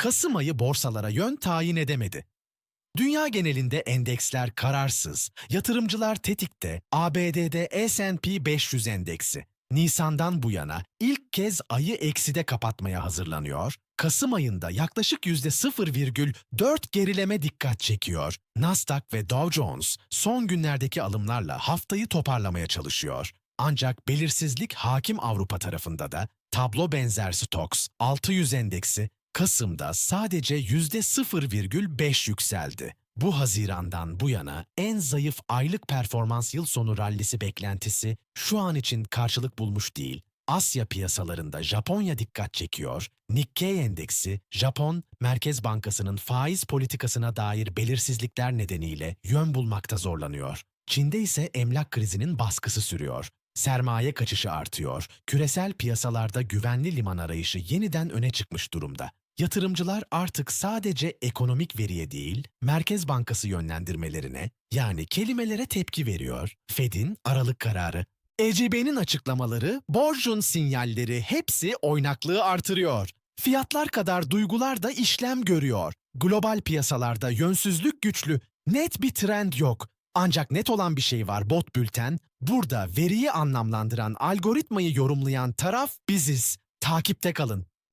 Kasım ayı borsalara yön tayin edemedi. Dünya genelinde endeksler kararsız, yatırımcılar tetikte, ABD'de S&P 500 endeksi. Nisan'dan bu yana ilk kez ayı ekside kapatmaya hazırlanıyor. Kasım ayında yaklaşık %0,4 gerileme dikkat çekiyor. Nasdaq ve Dow Jones son günlerdeki alımlarla haftayı toparlamaya çalışıyor. Ancak belirsizlik hakim Avrupa tarafında da tablo benzer Stoxx 600 endeksi Kasım'da sadece %0,5 yükseldi. Bu Haziran'dan bu yana en zayıf aylık performans yıl sonu rallisi beklentisi şu an için karşılık bulmuş değil. Asya piyasalarında Japonya dikkat çekiyor. Nikkei endeksi, Japon Merkez Bankası'nın faiz politikasına dair belirsizlikler nedeniyle yön bulmakta zorlanıyor. Çin'de ise emlak krizinin baskısı sürüyor. Sermaye kaçışı artıyor. Küresel piyasalarda güvenli liman arayışı yeniden öne çıkmış durumda. Yatırımcılar artık sadece ekonomik veriye değil, Merkez Bankası yönlendirmelerine, yani kelimelere tepki veriyor. Fed'in Aralık kararı, ECB'nin açıklamaları, borcun sinyalleri hepsi oynaklığı artırıyor. Fiyatlar kadar duygular da işlem görüyor. Global piyasalarda yönsüzlük güçlü, net bir trend yok. Ancak net olan bir şey var bot bülten. Burada veriyi anlamlandıran algoritmayı yorumlayan taraf biziz. Takipte kalın.